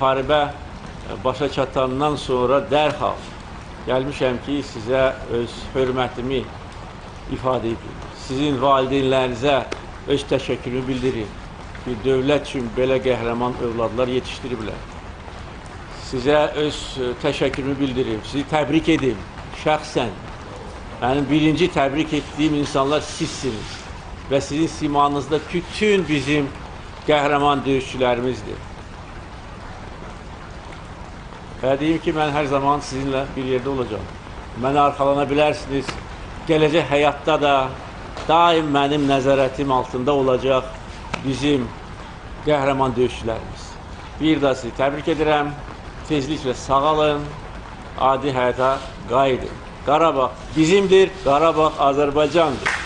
müharibə e, başa çatandan sonra dərhal gəlmişəm ki, sizə öz hörmətimi ifadə edim. Sizin valideynlərinizə öz təşəkkürümü bildirim ki, dövlət üçün belə qəhrəman övladlar yetişdiriblər. Sizə öz e, təşəkkürümü bildirim, sizi təbrik edim şəxsən. Mənim birinci təbrik etdiyim insanlar sizsiniz və sizin simanızda bütün bizim qəhrəman döyüşçülərimizdir. Və deyim ki, mən hər zaman sizinlə bir yerdə olacağam. Mənə arxalana bilərsiniz. Gələcək həyatda da daim mənim nəzarətim altında olacaq bizim qəhrəman döyüşçülərimiz. Bir daha sizi təbrik edirəm. Tezliklə sağalın, adi həyata qayıdın. Qarabağ bizimdir, Qarabağ Azərbaycandır.